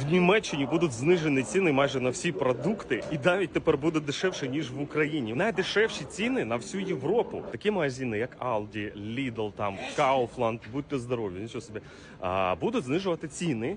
В Німеччині будуть знижені ціни майже на всі продукти, і навіть тепер буде дешевше ніж в Україні. Найдешевші ціни на всю Європу. Такі магазини, як Aldi, Lidl, там Kaufland, будьте здорові, нічого собі будуть знижувати ціни.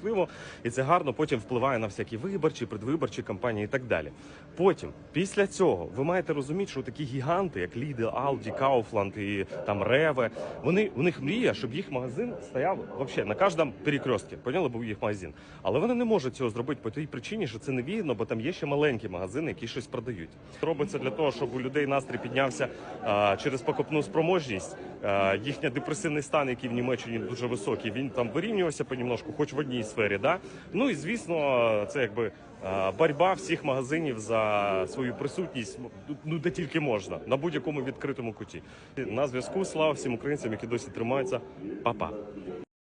щасливо, і це гарно потім впливає на всякі виборчі, предвиборчі кампанії і так далі. Потім, після цього, ви маєте розуміти, що такі гіганти, як Lidl, Aldi, Kaufland і там Реве, вони у них мрія, щоб їх магазин стояв вообще на кожному перекрестці. Поняли, був їх магазин. Але вони не можуть цього зробити по тій причині, що це не невигідно, бо там є ще маленькі магазини, які щось продають. Робиться для того, щоб у людей настрій піднявся а, через покупну спроможність. А, їхня депресивний стан, який в Німеччині дуже високий, він там вирівнювався понемножку, хоч в одній сфері. Да? Ну і звісно, це якби. Борьба Боротьба всіх магазинів за свою присутність, ну де тільки можна, на будь-якому відкритому куті. На зв'язку слава всім українцям, які досі тримаються. Па-па.